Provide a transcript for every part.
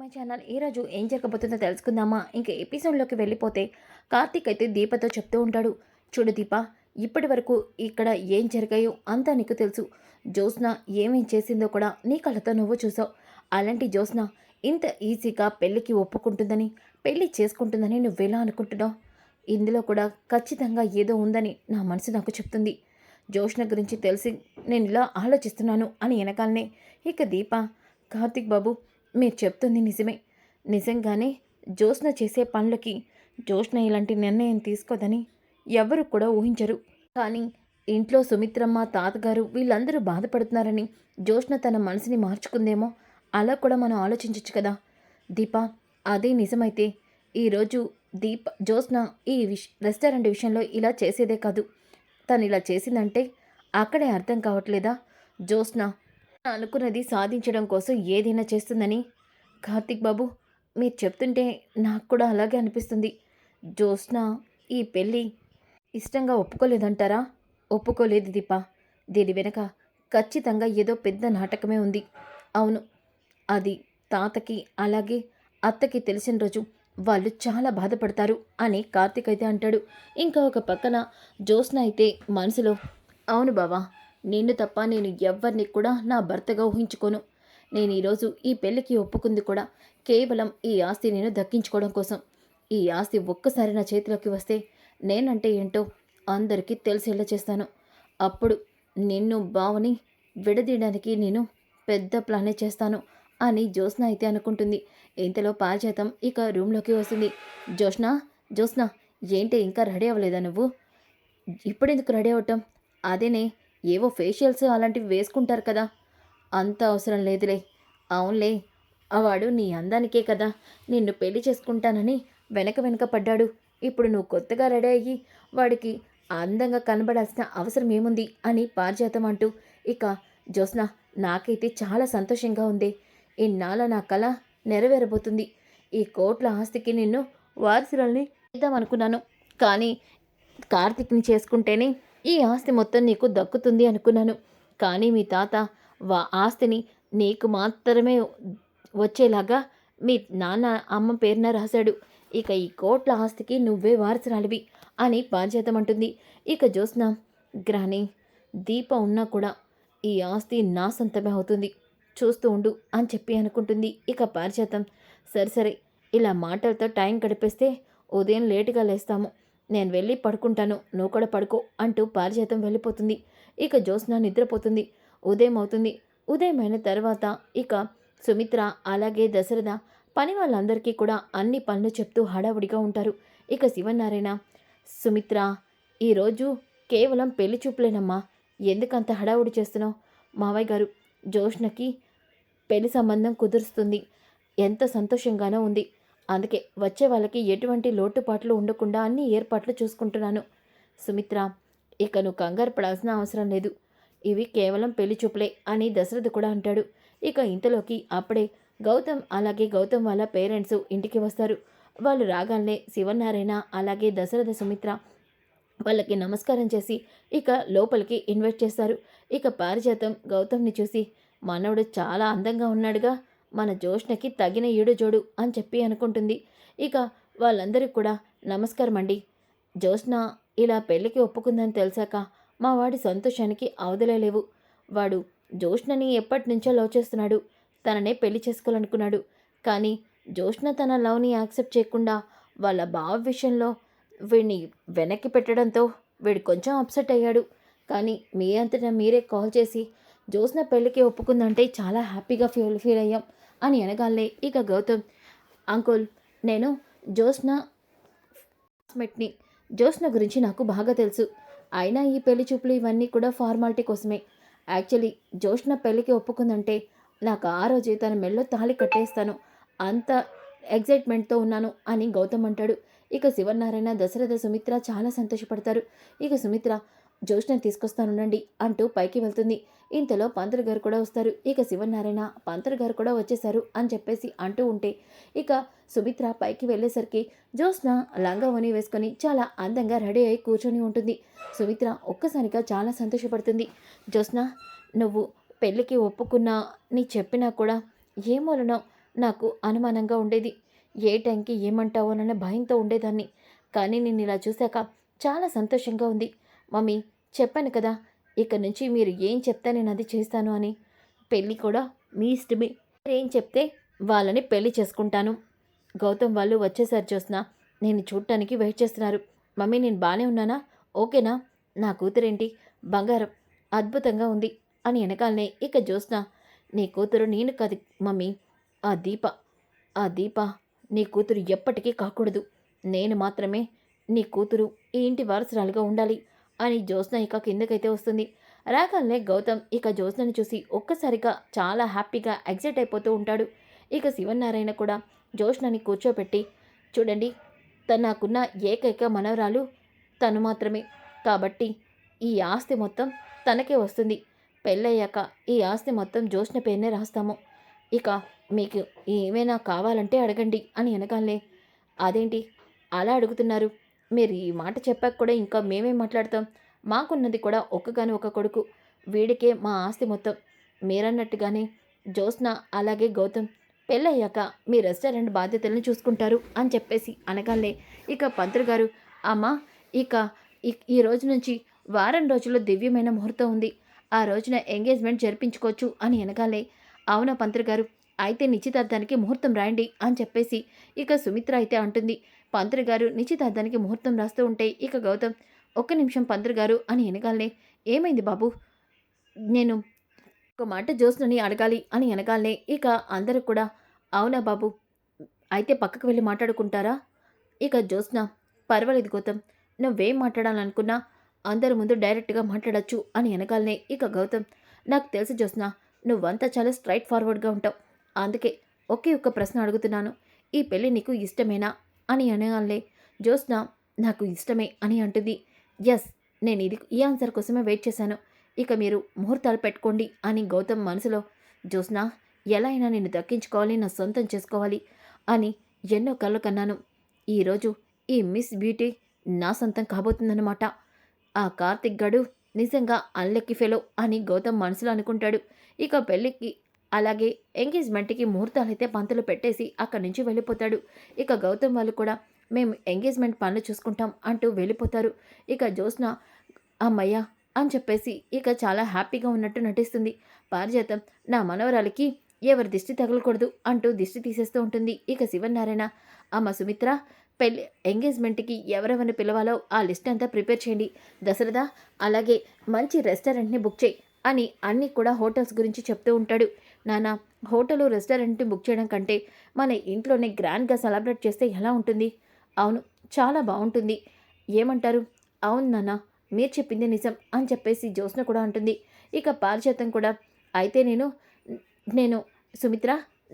My channel ఈరోజు ఏం జరగబోతుందో తెలుసుకుందామా? ఇంకా ఎపిసోడ్లోకి వెళ్ళిపోతే కార్తీక్ అయితే దీపతో చెప్తూ ఉంటాడు. చూడు దీప ఇప్పటి వరకు ఇక్కడ ఏం జరిగాయో అంతా నీకు తెలుసు. జ్యోత్స్న ఏమేం చేసిందో కూడా నీ కళ్ళతో నువ్వు చూసావు. అలాంటి జ్యోత్స్న ఇంత ఈజీగా పెళ్ళికి ఒప్పుకుంటుందని పెళ్ళి చేసుకుంటుందని నువ్వెలా అనుకుంటున్నావు? ఇందులో కూడా ఖచ్చితంగా ఏదో ఉందని నా మనసు నాకు చెప్తుంది. జోష్న గురించి తెలిసి నేను ఇలా ఆలోచిస్తున్నాను అని వెనకాలనే ఇక దీప కార్తిక్ బాబు మీరు చెప్తుంది నిజమే. నిజంగానే జ్యోత్స్న చేసే పనులకి జ్యోత్స్న ఇలాంటి నిర్ణయం తీసుకోదని ఎవరు కూడా ఊహించరు. కానీ ఇంట్లో సుమిత్రమ్మ తాతగారు వీళ్ళందరూ బాధపడుతున్నారని జ్యోత్స్న తన మనసుని మార్చుకుందేమో అలా కూడా మనం ఆలోచించవచ్చు కదా. దీప అదే నిజమైతే ఈరోజు దీప జ్యోత్స్న ఈ విష్ రెస్టారెంట్ విషయంలో ఇలా చేసేదే కాదు. తను ఇలా చేసిందంటే అక్కడే అర్థం కావట్లేదా? జ్యోత్స్న అనుకున్నది సాధించడం కోసం ఏదైనా చేస్తుందని? కార్తిక్ బాబు మీరు చెప్తుంటే నాకు కూడా అలాగే అనిపిస్తుంది. జ్యోత్స్న ఈ పెళ్ళి ఇష్టంగా ఒప్పుకోలేదంటారా? ఒప్పుకోలేదు దీప. దీని వెనక ఖచ్చితంగా ఏదో పెద్ద నాటకమే ఉంది. అవును అది తాతకి అలాగే అత్తకి తెలిసిన రోజు వాళ్ళు చాలా బాధపడతారు అని కార్తిక్ అయితే అంటాడు. ఇంకా ఒక పక్కన జ్యోత్స్న అయితే మనసులో అవును బావా నిన్ను తప్ప నేను ఎవరిని కూడా నా భర్తగా ఊహించుకోను. నేను ఈరోజు ఈ పెళ్ళికి ఒప్పుకుంది కూడా కేవలం ఈ ఆస్తి నేను దక్కించుకోవడం కోసం. ఈ ఆస్తి ఒక్కసారి నా చేతిలోకి వస్తే నేనంటే ఏంటో అందరికీ తెలిసేలా చేస్తాను. అప్పుడు నిన్ను బావని విడదీయడానికి నేను పెద్ద ప్లానే చేస్తాను అని జ్యోత్స్న అయితే అనుకుంటుంది. ఇంతలో పారిజాతం ఇక రూమ్లోకి వస్తుంది. జ్యోత్స్న జ్యోత్స్న ఏంటి ఇంకా రెడీ అవ్వలేదా నువ్వు? ఇప్పుడెందుకు రెడీ అవటం అదేనే ఏవో ఫేషియల్స్ అలాంటివి వేసుకుంటారు కదా. అంత అవసరం లేదులే. అవునులే ఆ వాడు నీ అందానికే కదా. నిన్ను పెళ్ళి చేసుకుంటానని వెనక వెనక పడ్డాడు. ఇప్పుడు నువ్వు కొత్తగా రెడీ అయ్యి వాడికి అందంగా కనబడాల్సిన అవసరం ఏముంది అని పారిజాతం అంటూ ఇక జ్యోత్స్న నాకైతే చాలా సంతోషంగా ఉంది. ఇన్నాళ్ళ నా కళ నెరవేరబోతుంది. ఈ కోట్ల ఆస్తికి నిన్ను వారసురాల్ని ఇద్దామనుకున్నాను కానీ కార్తిక్ని చేసుకుంటేనే ఈ ఆస్తి మొత్తం నీకు దక్కుతుంది అనుకున్నాను. కానీ మీ తాత వా ఆస్తిని నీకు మాత్రమే వచ్చేలాగా మీ నాన్న అమ్మ పేరున రాశాడు. ఇక ఈ కోట్ల ఆస్తికి నువ్వే వారసురాలివి అని బాధ్యతమంటుంది ఇక జ్యోత్స్న గ్రాని దీప ఉన్నా కూడా ఈ ఆస్తి నా సొంతమే అవుతుంది. చూస్తూ ఉండు అని చెప్పి అనుకుంటుంది. ఇక పారిజాతం సరే సరే ఇలా మాటలతో టైం గడిపేస్తే ఉదయం లేటుగా లేస్తాము. నేను వెళ్ళి పడుకుంటాను. నువ్వు కూడా పడుకో అంటూ పారిజాతం వెళ్ళిపోతుంది. ఇక జ్యోత్స్న నిద్రపోతుంది. ఉదయం అవుతుంది. ఉదయం అయిన తర్వాత ఇక సుమిత్ర అలాగే దశరథ పని వాళ్ళందరికీ కూడా అన్ని పనులు చెప్తూ హడావుడిగా ఉంటారు. ఇక శివనారాయణ సుమిత్ర ఈరోజు కేవలం పెళ్ళి చూపులేనమ్మా. ఎందుకంత హడావుడి చేస్తున్నావు? మావయ్య గారు జోష్నకి పెళ్ళి సంబంధం కుదురుస్తుంది. ఎంత సంతోషంగానో ఉంది. అందుకే వచ్చే వాళ్ళకి ఎటువంటి లోటుపాట్లు ఉండకుండా అన్ని ఏర్పాట్లు చూసుకుంటున్నాను. సుమిత్ర ఇక నువ్వు కంగారు పడాల్సిన అవసరం లేదు. ఇవి కేవలం పెళ్ళి చూపులే అని దశరథ కూడా అంటాడు. ఇక ఇంతలోకి అప్పుడే గౌతమ్ అలాగే గౌతమ్ వాళ్ళ పేరెంట్స్ ఇంటికి వస్తారు. వాళ్ళు రాగానే శివనారాయణ అలాగే దశరథ సుమిత్ర వాళ్ళకి నమస్కారం చేసి ఇక లోపలికి ఇన్వైట్ చేస్తారు. ఇక పారిజాతం గౌతమ్ని చూసి మనవడు చాలా అందంగా ఉన్నాడుగా. మన జోష్ణకి తగిన ఈడు జోడు అని చెప్పి అనుకుంటుంది. ఇక వాళ్ళందరికీ కూడా నమస్కారం అండి. జోష్ణ ఇలా పెళ్ళికి ఒప్పుకుందని తెలిసాక మా వాడి సంతోషానికి అవదలేవు లేవు. వాడు జోష్ణని ఎప్పటి నుంచో లవ్ చేస్తున్నాడు. తననే పెళ్ళి చేసుకోవాలనుకున్నాడు. కానీ జోష్ణ తన లవ్ని యాక్సెప్ట్ చేయకుండా వాళ్ళ బావ విషయంలో వీడిని వెనక్కి పెట్టడంతో వీడు కొంచెం అప్సెట్ అయ్యాడు. కానీ మీ అంతటా మీరే కాల్ చేసి జోస్న పెళ్ళికి ఒప్పుకుందంటే చాలా హ్యాపీగా ఫీల్ ఫీల్ అయ్యాం. అని అనగాలే ఇక గౌతమ్. అంకుల్ నేను జోస్న క్లాస్మేట్ని. జోస్న గురించి నాకు బాగా తెలుసు. అయినా ఈ పెళ్ళి చూపులు ఇవన్నీ కూడా ఫార్మాలిటీ కోసమే. యాక్చువల్లీ జోష్న పెళ్ళికి ఒప్పుకుందంటే నాకు ఆ రోజు తన మెల్లో తాళి కట్టేస్తాను. అంత ఎగ్జైట్మెంట్తో ఉన్నాను అని గౌతమ్ అంటాడు. ఇక శివనారాయణ దశరథ సుమిత్ర చాలా సంతోషపడతారు. ఇక సుమిత్ర జోష్న తీసుకొస్తానుండండి అంటూ పైకి వెళ్తుంది. ఇంతలో పంతులు గారు కూడా వస్తారు. ఇక శివనారాయణ పంతులు గారు కూడా వచ్చేసారు అని చెప్పేసి అంటూ ఉంటే ఇక సుమిత్ర పైకి వెళ్ళేసరికి జోష్న లంగావని వేసుకొని చాలా అందంగా రెడీ అయి కూర్చొని ఉంటుంది. సుమిత్ర ఒక్కసారిగా చాలా సంతోషపడుతుంది. జ్యోత్స్న నువ్వు పెళ్ళికి ఒప్పుకున్నా నీ చెప్పినా కూడా ఏమోలనో నాకు అనుమానంగా ఉండేది. ఏ టైంకి ఏమంటావోననే భయంతో ఉండేదాన్ని. కానీ నేను ఇలా చూశాక చాలా సంతోషంగా ఉంది. మమ్మీ చెప్పాను కదా ఇక నుంచి మీరు ఏం చెప్తే నేను అది చేస్తాను అని. పెళ్ళి కూడా మీ ఇష్టమే. ఏం చెప్తే వాళ్ళని పెళ్ళి చేసుకుంటాను. గౌతమ్ వాళ్ళు వచ్చేసారు చూసిన నేను చూడటానికి వెయిట్ చేస్తున్నారు. మమ్మీ నేను బాగానే ఉన్నానా? ఓకేనా? నా కూతురేంటి? బంగారం అద్భుతంగా ఉంది అని వెనకాలనే ఇక జ్యోత్స్న. నీ కూతురు నేను కాదు మమ్మీ. ఆ దీప ఆ దీప నీ కూతురు ఎప్పటికీ కాకూడదు. నేను మాత్రమే నీ కూతురు ఈ ఇంటి వారసురాలుగా ఉండాలి. అని జ్యోత్స్న ఇక కిందకైతే వస్తుంది. రాగానే గౌతమ్ ఇక జ్యోత్స్నని చూసి ఒక్కసారిగా చాలా హ్యాపీగా ఎగ్జైట్ అయిపోతూ ఉంటాడు. ఇక శివనారాయణ కూడా జ్యోత్స్నని కూర్చోపెట్టి చూడండి తను నాకున్న ఏకైక మనవరాలు తను మాత్రమే. కాబట్టి ఈ ఆస్తి మొత్తం తనకే వస్తుంది. పెళ్ళయ్యాక ఈ ఆస్తి మొత్తం జ్యోత్స్న పేరునే రాస్తాము. ఇక మీకు ఏమైనా కావాలంటే అడగండి అని అనగానే అదేంటి? అలా అడుగుతున్నారు. మీరు ఈ మాట చెప్పాక కూడా ఇంకా మేమేం మాట్లాడతాం? మాకున్నది కూడా ఒక్కగాని ఒక కొడుకు. వీడికే మా ఆస్తి మొత్తం. మీరన్నట్టుగానే జ్యోత్స్న అలాగే గౌతమ్ పెళ్ళయ్యాక మీ రెస్టారెంట్ బాధ్యతలను చూసుకుంటారు అని చెప్పేసి అనగానే ఇక పంతులు గారు అమ్మా ఇక ఈ- ఈ రోజు నుంచి వారం రోజుల్లో దివ్యమైన ముహూర్తం ఉంది. ఆ రోజున ఎంగేజ్మెంట్ జరిపించుకోవచ్చు అని అనగానే అవునా పంతులు గారు? అయితే నిశ్చితార్థానికి ముహూర్తం రాయండి అని చెప్పేసి ఇక సుమిత్ర అయితే అంటుంది. పంతులు గారు నిశ్చితార్థానికి ముహూర్తం రాస్తూ ఉంటే ఇక గౌతమ్ ఒక్క నిమిషం పంతులు గారు అని వెనగాలనే ఏమైంది బాబు? నేను ఒక మాట జ్యోత్స్నని అడగాలి అని వెనగాలనే ఇక అందరూ కూడా అవునా బాబు? అయితే పక్కకు వెళ్ళి మాట్లాడుకుంటారా? ఇక జ్యోత్స్న పర్వాలేదు గౌతమ్. నువ్వేం మాట్లాడాలనుకున్నా అందరి ముందు డైరెక్ట్గా మాట్లాడచ్చు అని వెనకాలనే ఇక గౌతమ్ నాకు తెలుసు జ్యోత్స్న నువ్వంతా చాలా స్ట్రైట్ ఫార్వర్డ్గా ఉంటావు. అందుకే ఒకే ఒక్క ప్రశ్న అడుగుతున్నాను. ఈ పెళ్ళి నీకు ఇష్టమేనా? అని అనగానే జ్యోత్స్న నాకు ఇష్టమే అని అంటుంది. ఎస్ నేను ఇది ఈ ఆన్సర్ కోసమే వెయిట్ చేశాను. ఇక మీరు ముహూర్తాలు పెట్టుకోండి అని గౌతమ్ మనసులో జ్యోత్స్న ఎలా అయినా నేను దక్కించుకోవాలి నా సొంతం చేసుకోవాలి అని ఎన్నో కళ్ళు కన్నాను. ఈరోజు ఈ మిస్ బ్యూటీ నా సొంతం కాబోతుందన్నమాట. ఆ కార్తిక్ గడు నిజంగా అల్లెక్కి ఫెలో అని గౌతమ్ మనసులో అనుకుంటాడు. ఇక పెళ్ళికి అలాగే ఎంగేజ్మెంట్కి ముహూర్తాలు అయితే పంతులు పెట్టేసి అక్కడి నుంచి వెళ్ళిపోతాడు. ఇక గౌతమ్ వాళ్ళు కూడా మేము ఎంగేజ్మెంట్ పనులు చూసుకుంటాం అంటూ వెళ్ళిపోతారు. ఇక జ్యోత్స్న అమ్మయ్య అని చెప్పేసి ఇక చాలా హ్యాపీగా ఉన్నట్టు నటిస్తుంది. పారిజాతం నా మనవరాలికి ఎవరి దిష్టి తగలకూడదు అంటూ దిష్టి తీసేస్తూ ఉంటుంది ఇక శివనారాయణ అమ్మ సుమిత్ర పెళ్ళి ఎంగేజ్మెంట్కి ఎవరెవరిని పిలవాలో ఆ లిస్ట్ అంతా ప్రిపేర్ చేయండి. దసరదా అలాగే మంచి రెస్టారెంట్ని బుక్ చేయి అని అన్నీ కూడా హోటల్స్ గురించి చెప్తూ ఉంటాడు. నానా హోటల్ రెస్టారెంట్ని బుక్ చేయడం కంటే మన ఇంట్లోనే గ్రాండ్గా సెలబ్రేట్ చేస్తే ఎలా ఉంటుంది? అవును చాలా బాగుంటుంది. ఏమంటారు? అవును నాన్న మీరు చెప్పింది నిజం అని చెప్పేసి జ్యోత్స్న కూడా అంటుంది. ఇక పారిజాతం కూడా అయితే నేను నేను సుమిత్ర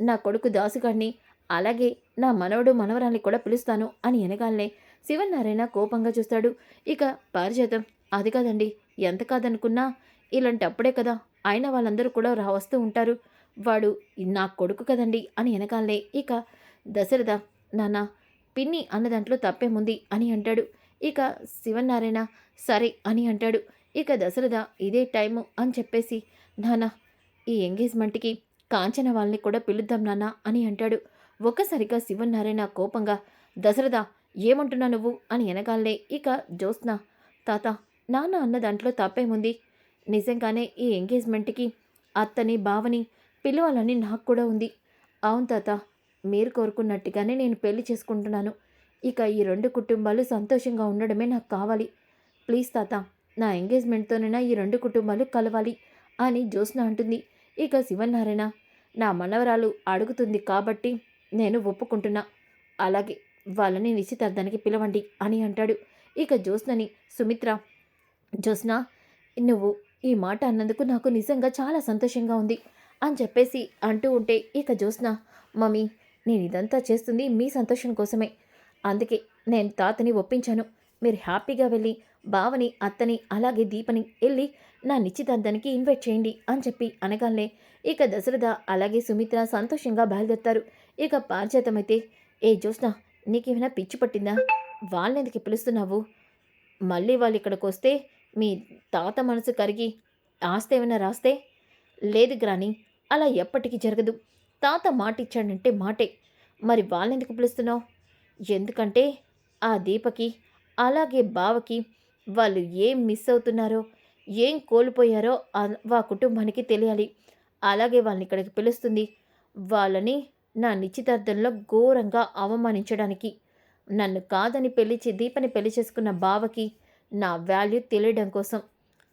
నా కొడుకు దాసుగాడిని అలాగే నా మనవడు మనవరాన్ని కూడా పిలుస్తాను అని ఎనగాలనే శివనారాయణ కోపంగా చూస్తాడు. ఇక పారిజాతం అది కాదండి ఎంత కాదనుకున్నా ఇలాంటప్పుడే కదా అయిన వాళ్ళందరూ కూడా రా వస్తూ ఉంటారు. వాడు నా కొడుకు కదండి అని వెనకాలనే. ఇక దశరథ నాన్న పిన్ని అన్న దాంట్లో తప్పేముంది అని అంటాడు. ఇక శివనారాయణ సరే అని అంటాడు. ఇక దశరథ ఇదే టైము అని చెప్పేసి నాన్న ఈ ఎంగేజ్మెంట్కి కాంచన వాళ్ళని కూడా పిలుద్దాం నాన్న అని అంటాడు. ఒక్కసారిగా శివనారాయణ కోపంగా దశరథ ఏమంటున్నా నువ్వు? అని వెనకాలనే. ఇక జ్యోత్స్న తాత నాన్న అన్న దాంట్లో తప్పేముంది నిజంగానే ఈ ఎంగేజ్మెంట్కి అత్తని బావని పిలవాలని నాకు కూడా ఉంది. అవును తాత మీరు కోరుకున్నట్టుగానే నేను పెళ్ళి చేసుకుంటున్నాను. ఇక ఈ రెండు కుటుంబాలు సంతోషంగా ఉండడమే నాకు కావాలి. ప్లీజ్ తాత నా ఎంగేజ్మెంట్తోనైనా ఈ రెండు కుటుంబాలు కలవాలి అని జ్యోత్స్న అంటుంది. ఇక శివనారాయణ నా మనవరాలు అడుగుతుంది కాబట్టి నేను ఒప్పుకుంటున్నా. అలాగే వాళ్ళని నిశ్చితార్థానికి పిలవండి అని అంటాడు. ఇక జ్యోత్స్నని సుమిత్ర జ్యోత్స్న నువ్వు ఈ మాట అన్నందుకు నాకు నిజంగా చాలా సంతోషంగా ఉంది. అని చెప్పేసి అంటూ ఉంటే ఇక జ్యోత్స్న మమ్మీ నేను ఇదంతా చేస్తుంది మీ సంతోషం కోసమే. అందుకే నేను తాతని ఒప్పించాను. మీరు హ్యాపీగా వెళ్ళి బావని అత్తని అలాగే దీపని వెళ్ళి నా నిశ్చితార్థానికి ఇన్వైట్ చేయండి అని చెప్పి అనగానే ఇక దశరథ అలాగే సుమిత్ర సంతోషంగా బయలుదేరుతారు. ఇక పారిజాతమైతే ఏ జ్యోత్స్న నీకేమైనా పిచ్చి పట్టిందా? వాళ్ళెందుకు పిలుస్తున్నావు? మళ్ళీ వాళ్ళు ఇక్కడికి వస్తే మీ తాత మనసు కరిగి ఆస్తి ఏమైనా రాస్తే? లేదు గ్రాని అలా ఎప్పటికీ జరగదు. తాత మాటిచ్చాడంటే మాటే. మరి వాళ్ళెందుకు పిలుస్తున్నావు? ఎందుకంటే ఆ దీపకి అలాగే బావకి వాళ్ళు ఏం మిస్ అవుతున్నారో ఏం కోల్పోయారో ఆ- కుటుంబానికి తెలియాలి. అలాగే వాళ్ళని ఇక్కడికి పిలుస్తుంది. వాళ్ళని నా నిశ్చితార్థంలో ఘోరంగా అవమానించడానికి. నన్ను కాదని పెళ్ళి దీపని పెళ్ళి చేసుకున్న బావకి నా వాల్యూ తెలియడం కోసం.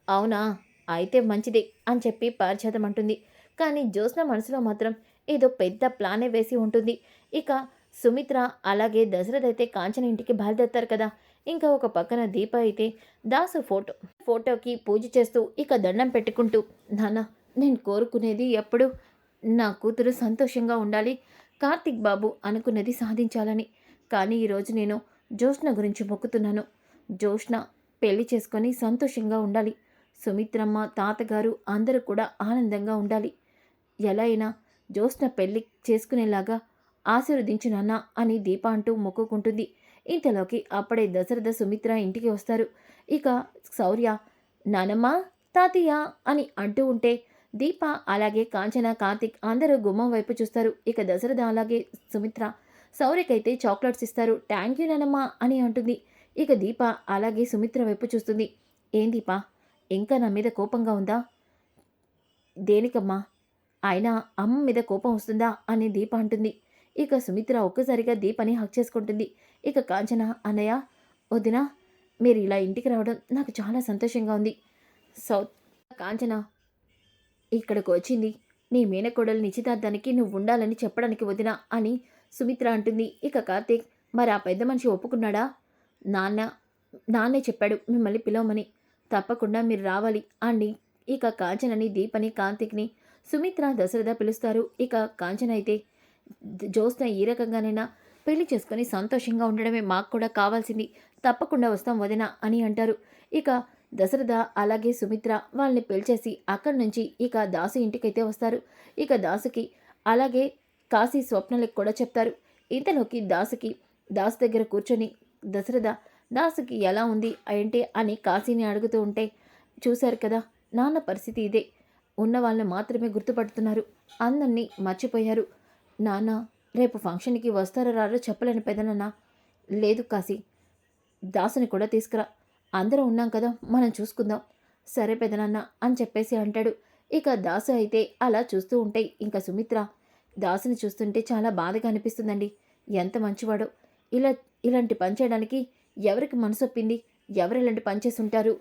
అవునా? అయితే మంచిదే అని చెప్పి పారిజాతం అంటుంది. కానీ జ్యోత్స్న మనసులో మాత్రం ఏదో పెద్ద ప్లానే వేసి ఉంటుంది. ఇక సుమిత్ర అలాగే దశరథ్ అయితే కాంచన ఇంటికి బయలుదేరుతారు కదా. ఇంకా ఒక పక్కన దీప అయితే దాసు ఫోటో ఫోటోకి పూజ చేస్తూ ఇక దండం పెట్టుకుంటూ నాన్న నేను కోరుకునేది ఎప్పుడు నా కూతురు సంతోషంగా ఉండాలి. కార్తిక్ బాబు అనుకున్నది సాధించాలని. కానీ ఈరోజు నేను జోష్న గురించి మొక్కుతున్నాను. జ్యోష్ణ పెళ్ళి చేసుకొని సంతోషంగా ఉండాలి. సుమిత్రమ్మ తాతగారు అందరూ కూడా ఆనందంగా ఉండాలి. ఎలా అయినా జ్యోత్స్న పెళ్ళి చేసుకునేలాగా ఆశీర్వదించు నాన్న అని దీప అంటూ మొక్కుకుంటుంది. ఇంతలోకి అప్పుడే దశరథ సుమిత్ర ఇంటికి వస్తారు. ఇక శౌర్య నానమ్మ తాతయ్య అని అంటూ ఉంటే దీప అలాగే కాంచన కార్తిక్ అందరూ గుమ్మం వైపు చూస్తారు. ఇక దశరథ అలాగే సుమిత్ర శౌర్యకైతే చాక్లెట్స్ ఇస్తారు. థ్యాంక్ యూ నానమ్మ అని అంటుంది. ఇక దీప అలాగే సుమిత్ర వైపు చూస్తుంది. ఏం దీప? ఇంకా నా మీద కోపంగా ఉందా? దేనికమ్మా? అయినా అమ్మ మీద కోపం వస్తుందా అని దీప అంటుంది. ఇక సుమిత్ర ఒక్కసారిగా దీపని హక్ చేసుకుంటుంది. ఇక కాంచన అన్నయ్య వదిన మీరు ఇలా ఇంటికి రావడం నాకు చాలా సంతోషంగా ఉంది. సౌత్ కాంచన ఇక్కడికి వచ్చింది. నీ మేనకోడలు నిశ్చితార్థానికి నువ్వు ఉండాలని చెప్పడానికి వదిన అని సుమిత్ర అంటుంది. ఇక కార్తీక్ మరి ఆ పెద్ద మనిషి ఒప్పుకున్నాడా? నాన్న నాన్నే చెప్పాడు మిమ్మల్ని పిలవమని. తప్పకుండా మీరు రావాలి అని ఇక కాంచనని దీపని కార్తీక్ని సుమిత్ర దశరథ పిలుస్తారు. ఇక కాంచన అయితే జ్యోత్స్న ఈ రకంగానైనా పెళ్ళి చేసుకొని సంతోషంగా ఉండడమే మాకు కూడా కావాల్సింది. తప్పకుండా వస్తాం వదిన అని అంటారు. ఇక దశరథ అలాగే సుమిత్ర వాళ్ళని పిలిచేసి అక్కడి నుంచి ఇక దాసు ఇంటికైతే వస్తారు. ఇక దాసుకి అలాగే కాశీ స్వప్నలకు కూడా చెప్తారు. ఇంతలోకి దాసుకి దాసు దగ్గర కూర్చొని దశరథ దాసుకి ఎలా ఉంది ఏంటి? అని కాశీని అడుగుతూ ఉంటే చూశారు కదా నాన్న పరిస్థితి ఇదే. ఉన్న వాళ్ళని మాత్రమే గుర్తుపడుతున్నారు. అందరినీ మర్చిపోయారు. నాన్న రేపు ఫంక్షన్కి వస్తారో రారో చెప్పలేని పెదనన్నా. లేదు కాశీ దాసుని కూడా తీసుకురా. అందరం ఉన్నాం కదా మనం చూసుకుందాం. సరే పెదనాన్న అని చెప్పేసి అంటాడు. ఇక దాసు అయితే అలా చూస్తూ ఉంటే ఇంకా సుమిత్ర దాసుని చూస్తుంటే చాలా బాధగా అనిపిస్తుందండి. ఎంత మంచివాడో. ఇలా ఇలాంటి పని చేయడానికి ఎవరికి మనసొప్పింది? ఎవరు ఇలాంటి పని చేస్తుంటారు?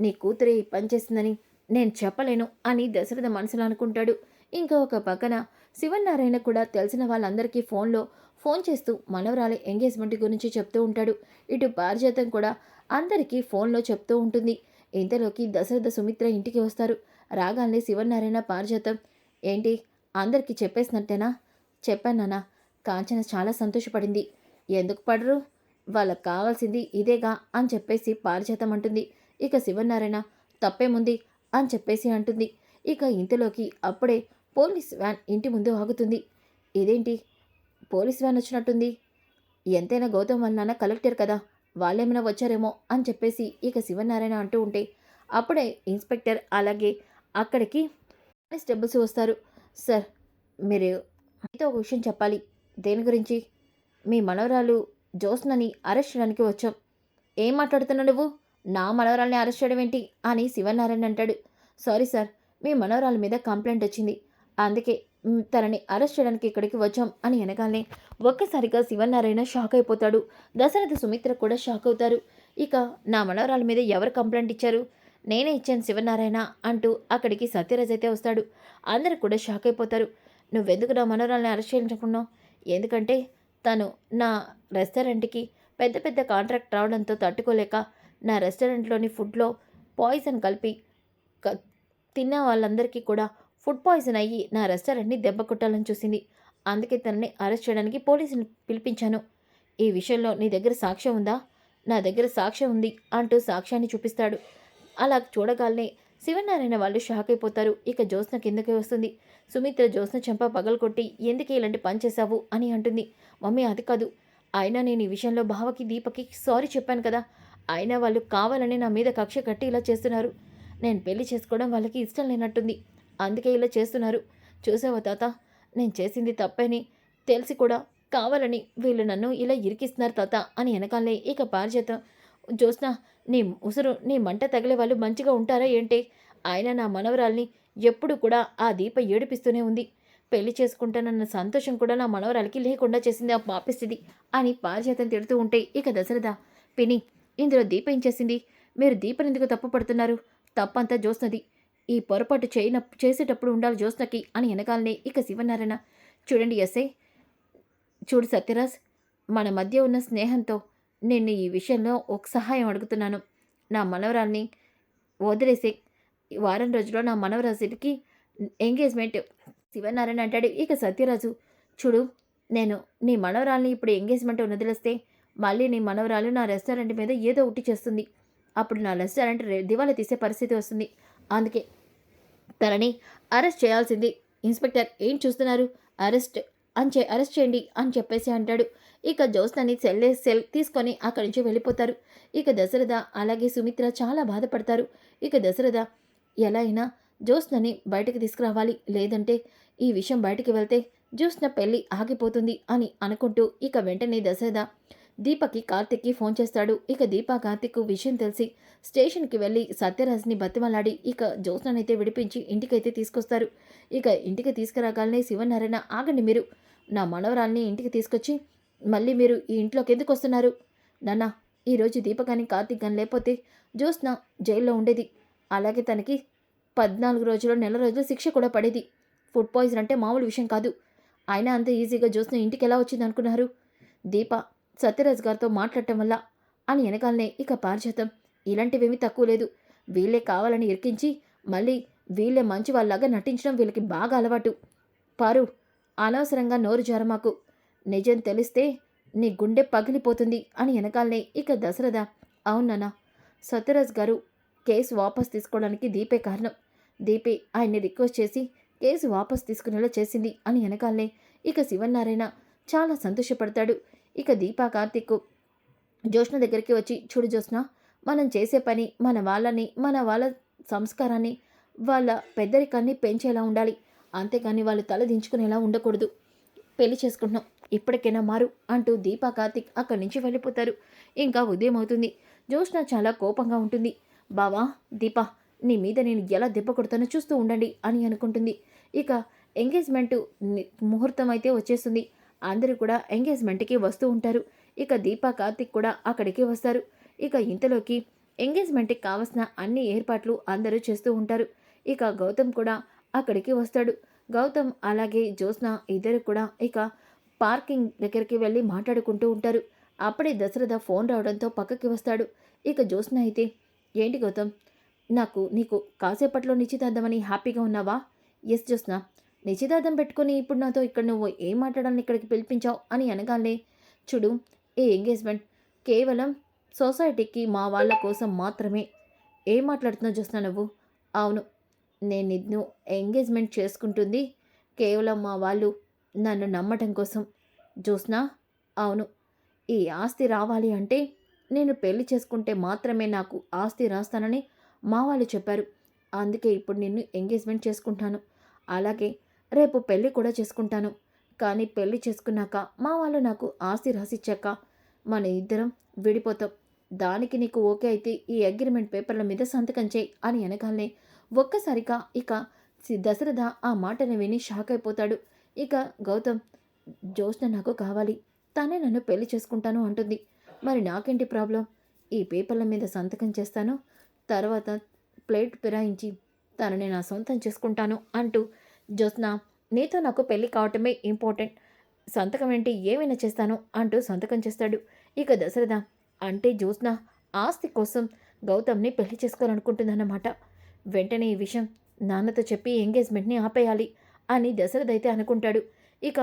నీ కూతురే పని చేసిందని నేను చెప్పలేను అని దశరథ మనసులో అనుకుంటాడు. ఇంకా ఒక పక్కన శివనారాయణ కూడా తెలిసిన వాళ్ళందరికీ ఫోన్లో ఫోన్ చేస్తూ మనవరాలి ఎంగేజ్మెంట్ గురించి చెప్తూ ఉంటాడు. ఇటు పారిజాతం కూడా అందరికీ ఫోన్లో చెప్తూ ఉంటుంది. ఇంతలోకి దశరథ సుమిత్ర ఇంటికి వస్తారు. రాగానే శివనారాయణ పారిజాతం ఏంటి అందరికీ చెప్పేసినట్టేనా? చెప్పానా కాంచన చాలా సంతోషపడింది. ఎందుకు పడరు? వాళ్ళకి కావాల్సింది ఇదేగా అని చెప్పేసి పారిజాతం అంటుంది. ఇక శివనారాయణ తప్పేముంది? అని చెప్పేసి అంటుంది. ఇక ఇంతలోకి అప్పుడే పోలీస్ వ్యాన్ ఇంటి ముందు ఆగుతుంది. ఇదేంటి? పోలీస్ వ్యాన్ వచ్చినట్టుంది. ఎంతైనా గౌతమ్ వాళ్ళ నాన్న కలెక్టర్ కదా. వాళ్ళేమైనా వచ్చారేమో అని చెప్పేసి ఇక శివనారాయణ అంటూ ఉంటే అప్పుడే ఇన్స్పెక్టర్ అలాగే అక్కడికి స్టెబుల్స్ వస్తారు. సార్ మీరు మీతో ఒక విషయం చెప్పాలి. దేని గురించి? మీ మనవరాలు జ్యోత్స్నని అరెస్ట్ చేయడానికి వచ్చాం. ఏం మాట్లాడుతున్నావు నువ్వు? నా మనవరాల్ని అరెస్ట్ చేయడం ఏంటి అని శివనారాయణ అంటాడు. సారీ సార్ మీ మనవరాల మీద కంప్లైంట్ వచ్చింది. అందుకే తనని అరెస్ట్ చేయడానికి ఇక్కడికి వచ్చాం అని అనగానే ఒక్కసారిగా శివనారాయణ షాక్ అయిపోతాడు. దశరథ సుమిత్ర కూడా షాక్ అవుతారు. ఇక నా మనవరాల మీద ఎవరు కంప్లైంట్ ఇచ్చారు? నేనే ఇచ్చాను శివనారాయణ అంటూ అక్కడికి సత్యరాజ్ అయితే వస్తాడు. అందరూ కూడా షాక్ అయిపోతారు. నువ్వెందుకు నా మనవరాల్ని అరెస్ట్ చేయించుకున్నావు ఎందుకంటే తను నా రెస్టారెంట్కి పెద్ద పెద్ద కాంట్రాక్ట్ రావడంతో తట్టుకోలేక నా రెస్టారెంట్లోని ఫుడ్లో పాయిజన్ కలిపి క- తిన్న వాళ్ళందరికీ కూడా ఫుడ్ పాయిజన్ అయ్యి నా రెస్టారెంట్ని దెబ్బ కొట్టాలని చూసింది. అందుకే తనని అరెస్ట్ చేయడానికి పోలీసుని పిలిపించాను. ఈ విషయంలో నీ దగ్గర సాక్ష్యం ఉందా? నా దగ్గర సాక్ష్యం ఉంది అంటూ సాక్ష్యాన్ని చూపిస్తాడు. అలా చూడగానే శివనారాయణ వాళ్ళు షాక్ అయిపోతారు. ఇక జ్యోత్స్న కిందకి వస్తుంది. సుమిత్ర జ్యోత్స్న చెంప పగలకొట్టి ఎందుకు ఇలాంటి పని చేశావు? అని అంటుంది. మమ్మీ అది కాదు. అయినా నేను ఈ విషయంలో బావకి దీపకి సారీ చెప్పాను కదా. అయినా వాళ్ళు కావాలని నా మీద కక్ష కట్టి ఇలా చేస్తున్నారు. నేను పెళ్ళి చేసుకోవడం వాళ్ళకి ఇష్టం లేనట్టుంది. అందుకే ఇలా చేస్తున్నారు. చూసావా తాత? నేను చేసింది తప్పని తెలిసి కూడా కావాలని వీళ్ళు నన్ను ఇలా ఇరికిస్తున్నారు తాత అని వెనకాలే ఇక పారిజాతం. జ్యోత్స్న నీ ఉసురు నీ మంట తగిలే వాళ్ళు మంచిగా ఉంటారా ఏంటి? ఆయన నా మనవరాల్ని ఎప్పుడు కూడా ఆ దీప ఏడిపిస్తూనే ఉంది. పెళ్ళి చేసుకుంటానన్న సంతోషం కూడా నా మనవరాలకి లేకుండా చేసింది ఆ పాపిస్తుంది అని పారిజాతం తిడుతూ ఉంటే ఇక దశరథ పిని ఇందులో దీప ఏం చేసింది? మీరు దీపని ఎందుకు తప్పు పడుతున్నారు? తప్పంతా జ్యోత్స్నది. ఈ పొరపాటు చేయన చేసేటప్పుడు ఉండాలి జ్యోత్స్నకి అని వెనకాలనే ఇక శివనారాయణ. చూడండి ఎస్ఏ. చూడు సత్యరాజ్. మన మధ్య ఉన్న స్నేహంతో నేను ఈ విషయంలో ఒక సహాయం అడుగుతున్నాను. నా మనవరాల్ని వదిలేసే వారం రోజుల్లో నా మనవరాజుకి ఎంగేజ్మెంట్. శివనారాయణ అంటాడు ఇక సత్యరాజు. చూడు నేను నీ మనవరాల్ని ఇప్పుడు ఎంగేజ్మెంట్ వదిలేస్తే మళ్ళీ నీ మనవరాలు నా రెస్టారెంట్ మీద ఏదో ఒకటి చేస్తుంది. అప్పుడు నా రెస్టారెంట్ రే- దివాలా తీసే పరిస్థితి వస్తుంది. అందుకే తనని అరెస్ట్ చేయాల్సింది. ఇన్స్పెక్టర్ ఏం చూస్తున్నారు? అరెస్ట్ అని చే అరెస్ట్ చేయండి అని చెప్పేసి అంటాడు. ఇక జ్యోత్స్నని సెల్ సెల్ తీసుకొని అక్కడి నుంచి వెళ్ళిపోతారు. ఇక దశరథ అలాగే సుమిత్ర చాలా బాధపడతారు. ఇక దశరథ ఎలా అయినా జ్యోత్స్నని బయటకు తీసుకురావాలి. లేదంటే ఈ విషయం బయటికి వెళ్తే జ్యోత్స్న పెళ్ళి ఆగిపోతుంది అని అనుకుంటూ ఇక వెంటనే దశరథ దీపకి కార్తిక్కి ఫోన్ చేస్తాడు. ఇక దీప కార్తిక్ విషయం తెలిసి స్టేషన్కి వెళ్ళి సత్యరాజ్ని బతిమలాడి ఇక జ్యోత్స్ననైతే విడిపించి ఇంటికైతే తీసుకొస్తారు. ఇక ఇంటికి తీసుకురాగానే శివనారాయణ ఆగండి మీరు. నా మనవరాల్ని ఇంటికి తీసుకొచ్చి మళ్ళీ మీరు ఈ ఇంట్లోకి ఎందుకు వస్తున్నారు నాన్న ఈరోజు దీపకాని కార్తిక్ కానీ లేకపోతే జ్యోత్స్న జైల్లో ఉండేది. అలాగే తనకి పద్నాలుగు రోజులు నెల రోజులు శిక్ష కూడా పడేది. ఫుడ్ పాయిజన్ అంటే మామూలు విషయం కాదు. అయినా అంత ఈజీగా జ్యోత్స్న ఇంటికి ఎలా వచ్చింది అనుకున్నారు దీప సత్యరాజ్ గారితో మాట్లాడటం వల్ల అని వెనకాలనే ఇక పారిజాతం. ఇలాంటివేమీ తక్కువ లేదు. వీళ్ళే కావాలని ఇరికించి మళ్ళీ వీళ్ళే మంచి వాళ్ళలాగా నటించడం వీళ్ళకి బాగా అలవాటు. పారు అనవసరంగా నోరు జారమాకు నిజం తెలిస్తే నీ గుండె పగిలిపోతుంది అని వెనకాలనే ఇక దశరథ. అవునన్నా సత్యరాజ్ గారు కేసు వాపస్ తీసుకోవడానికి దీపే కారణం. దీపే ఆయన్ని రిక్వెస్ట్ చేసి కేసు వాపస్ తీసుకునేలా చేసింది అని వెనకాలనే ఇక శివనారాయణ చాలా సంతోషపడతాడు. ఇక దీపా కార్తిక్ జ్యోష్ణ దగ్గరికి వచ్చి చూడు జోష్న మనం చేసే పని మన వాళ్ళని మన వాళ్ళ సంస్కారాన్ని వాళ్ళ పెద్దరికాన్ని పెంచేలా ఉండాలి. అంతేకాని వాళ్ళు తల దించుకునేలా ఉండకూడదు. పెళ్ళి చేసుకుంటున్నాం. ఇప్పటికైనా మారు అంటూ దీపా కార్తిక్ అక్కడి నుంచి వెళ్ళిపోతారు. ఇంకా ఉదయం అవుతుంది. జ్యోష్ణ చాలా కోపంగా ఉంటుంది. బావా దీపా నీ మీద నేను ఎలా దెబ్బ కొడతానో చూస్తూ ఉండండి అని అనుకుంటుంది. ఇక ఎంగేజ్మెంట్ ముహూర్తం అయితే వచ్చేస్తుంది. అందరూ కూడా ఎంగేజ్మెంట్కి వస్తూ ఉంటారు. ఇక దీపా కార్తిక్ కూడా అక్కడికి వస్తారు. ఇక ఇంతలోకి ఎంగేజ్మెంట్కి కావలసిన అన్ని ఏర్పాట్లు అందరూ చేస్తూ ఉంటారు. ఇక గౌతమ్ కూడా అక్కడికి వస్తాడు. గౌతమ్ అలాగే జ్యోత్స్న ఇద్దరు కూడా ఇక పార్కింగ్ దగ్గరికి వెళ్ళి మాట్లాడుకుంటూ ఉంటారు. అప్పుడే దశరథ ఫోన్ రావడంతో పక్కకి వస్తాడు. ఇక జ్యోత్స్న అయితే ఏంటి గౌతమ్? నాకు నీకు కాసేపట్లో నిశ్చితార్థమని హ్యాపీగా ఉన్నావా? ఎస్ జ్యోత్స్న. నిశ్చితార్థం పెట్టుకొని ఇప్పుడు నాతో ఇక్కడ నువ్వు ఏం మాట్లాడాలని ఇక్కడికి పిలిపించావు అని అనగానే చూడు ఈ ఎంగేజ్మెంట్ కేవలం సొసైటీకి మా వాళ్ళ కోసం మాత్రమే. ఏం మాట్లాడుతున్నావు చూస్తున్నా నువ్వు? అవును నేను నిన్ను ఎంగేజ్మెంట్ చేసుకుంటుంది కేవలం మా వాళ్ళు నన్ను నమ్మటం కోసం. జ్యోత్స్నా అవును. ఈ ఆస్తి రావాలి అంటే నేను పెళ్ళి చేసుకుంటే మాత్రమే నాకు ఆస్తి రాస్తానని మా వాళ్ళు చెప్పారు. అందుకే ఇప్పుడు నిన్ను ఎంగేజ్మెంట్ చేసుకుంటాను అలాగే రేపు పెళ్ళి కూడా చేసుకుంటాను. కానీ పెళ్ళి చేసుకున్నాక మా వాళ్ళు నాకు ఆస్తి రాసిచ్చాక మన ఇద్దరం విడిపోతాం. దానికి నీకు ఓకే అయితే ఈ అగ్రిమెంట్ పేపర్ల మీద సంతకం చేయి అని అనగానే ఒక్కసారిగా ఇక సి- దశరథ ఆ మాటను విని షాక్ అయిపోతాడు. ఇక గౌతమ్ జ్యోత్స్న నాకు కావాలి. తనే నన్ను పెళ్ళి చేసుకుంటాను అంటుంది. మరి నాకేంటి ప్రాబ్లం? ఈ పేపర్ల మీద సంతకం చేస్తాను. తర్వాత ప్లేట్ ఫిరాయించి తనని నా సొంతం చేసుకుంటాను అంటూ జ్యోత్న నీతో నాకు పెళ్ళి కావటమే ఇంపార్టెంట్. సంతకం ఏంటి? ఏమైనా చేస్తాను అంటూ సంతకం చేస్తాడు. ఇక దశరథ అంటే జ్యోత్న ఆస్తి కోసం గౌతమ్ని పెళ్ళి చేసుకోవాలనుకుంటుందన్నమాట. వెంటనే ఈ విషయం నాన్నతో చెప్పి ఎంగేజ్మెంట్ని ఆపేయాలి అని దశరథ అయితే అనుకుంటాడు. ఇక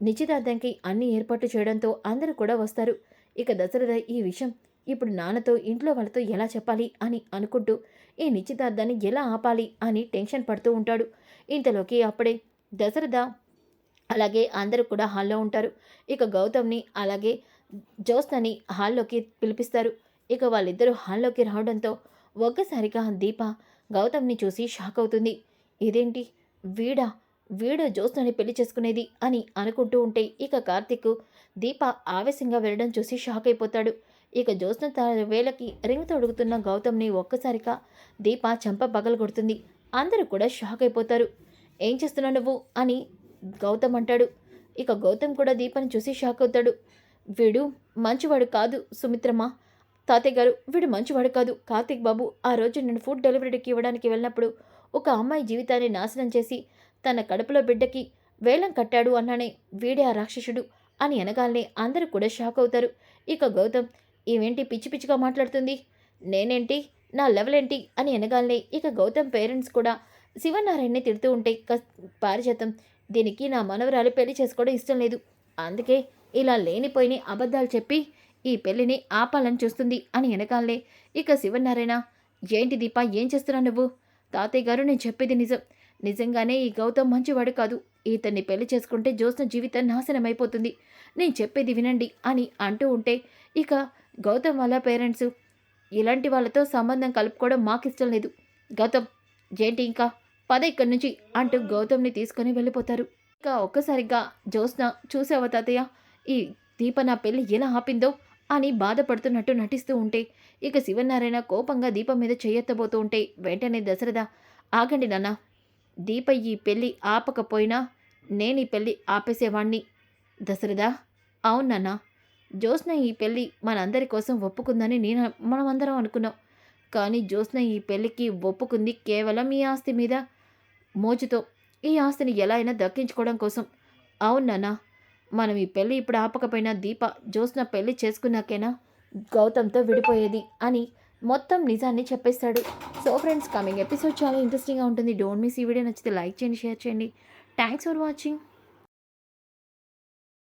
నిశ్చితార్థంకి అన్ని ఏర్పాట్లు చేయడంతో అందరూ కూడా వస్తారు. ఇక దశరథ ఈ విషయం ఇప్పుడు నాన్నతో ఇంట్లో వాళ్ళతో ఎలా చెప్పాలి అని అనుకుంటూ ఈ నిశ్చితార్థాన్ని ఎలా ఆపాలి అని టెన్షన్ పడుతూ ఉంటాడు. ఇంతలోకి అప్పుడే దశరథ అలాగే అందరూ కూడా హాల్లో ఉంటారు. ఇక గౌతమ్ని అలాగే జ్యోత్స్నని హాల్లోకి పిలిపిస్తారు. ఇక వాళ్ళిద్దరూ హాల్లోకి రావడంతో ఒక్కసారిగా దీప గౌతమ్ని చూసి షాక్ అవుతుంది. ఇదేంటి? వీడా? వీడు జ్యోత్స్నని పెళ్ళి చేసుకునేది అని అనుకుంటూ ఉంటే ఇక కార్తిక్ దీప ఆవేశంగా వెళ్ళడం చూసి షాక్ అయిపోతాడు. ఇక జ్యోత్స్న తన వేలకి రింగ్ తొడుగుతున్న గౌతమ్ని ఒక్కసారిగా దీప చెంప పగలగొడుతుంది. అందరూ కూడా షాక్ అయిపోతారు. ఏం చేస్తున్నావు నువ్వు? అని గౌతమ్ అంటాడు. ఇక గౌతమ్ కూడా దీపని చూసి షాక్ అవుతాడు. వీడు మంచివాడు కాదు సుమిత్రమ్మ. తాతయ్య గారు వీడు మంచివాడు కాదు. కార్తీక్ బాబు ఆ రోజు నేను ఫుడ్ డెలివరీకి ఇవ్వడానికి వెళ్ళినప్పుడు ఒక అమ్మాయి జీవితాన్ని నాశనం చేసి తన కడుపులో బిడ్డకి వేలం కట్టాడు అన్నానే వీడే ఆ రాక్షసుడు అని అనగానే అందరూ కూడా షాక్ అవుతారు. ఇక గౌతమ్ ఈవేంటి పిచ్చి పిచ్చిగా మాట్లాడుతుంది? నేనేంటి? నా లెవెల్ ఏంటి అని అనగానే ఇక గౌతమ్ పేరెంట్స్ కూడా శివనారాయణని తిడుతూ ఉంటే క పారిజాతం. దీనికి నా మనవరాలు పెళ్ళి చేసుకోవడం ఇష్టం లేదు. అందుకే ఇలా లేనిపోయిన అబద్ధాలు చెప్పి ఈ పెళ్ళిని ఆపాలని చూస్తుంది అని వెనకాలే ఇక శివనారాయణ. ఏంటి దీప ఏం చేస్తున్నావు నువ్వు? తాతయ్య గారు నేను చెప్పేది నిజం. నిజంగానే ఈ గౌతమ్ మంచివాడు కాదు. ఇతన్ని పెళ్ళి చేసుకుంటే జ్యోత్స్న జీవితం నాశనం అయిపోతుంది నేను చెప్పేది వినండి అని అంటూ ఉంటే ఇక గౌతమ్ వాళ్ళ పేరెంట్స్ ఇలాంటి వాళ్ళతో సంబంధం కలుపుకోవడం మాకు ఇష్టం లేదు. గౌతమ్ జేంటి ఇంకా పద ఇక్కడి నుంచి అంటూ గౌతమ్ని తీసుకొని వెళ్ళిపోతారు. ఇంకా ఒక్కసారిగా జ్యోత్స్న చూసావా తాతయ్య? ఈ దీప నా పెళ్ళి ఎలా ఆపిందో అని బాధపడుతున్నట్టు నటిస్తూ ఉంటే ఇక శివనారాయణ కోపంగా దీపం మీద చేయెత్తబోతూ ఉంటే వెంటనే దశరథ ఆగండి నాన్న దీప ఈ పెళ్ళి ఆపకపోయినా నేను ఈ పెళ్ళి ఆపేసేవాణ్ణి. దశరథ? అవును నాన్న. జ్యోత్స్న ఈ పెళ్ళి మనందరి కోసం ఒప్పుకుందని నేను మనమందరం అనుకున్నాం. కానీ జ్యోత్స్న ఈ పెళ్ళికి ఒప్పుకుంది కేవలం ఈ ఆస్తి మీద మోజుతో ఈ ఆస్తిని ఎలా అయినా దక్కించుకోవడం కోసం. అవును నాన్న మనం ఈ పెళ్ళి ఇప్పుడు ఆపకపోయినా దీప జ్యోత్స్న పెళ్ళి చేసుకున్నాకేనా గౌతమ్తో విడిపోయేది అని మొత్తం నిజాన్ని చెప్పేస్తాడు. సో ఫ్రెండ్స్ కమింగ్ ఎపిసోడ్ చాలా ఇంట్రెస్టింగ్గా ఉంటుంది. డోంట్ మిస్ ఈ వీడియో నచ్చితే లైక్ చేయండి షేర్ చేయండి. Thanks for watching.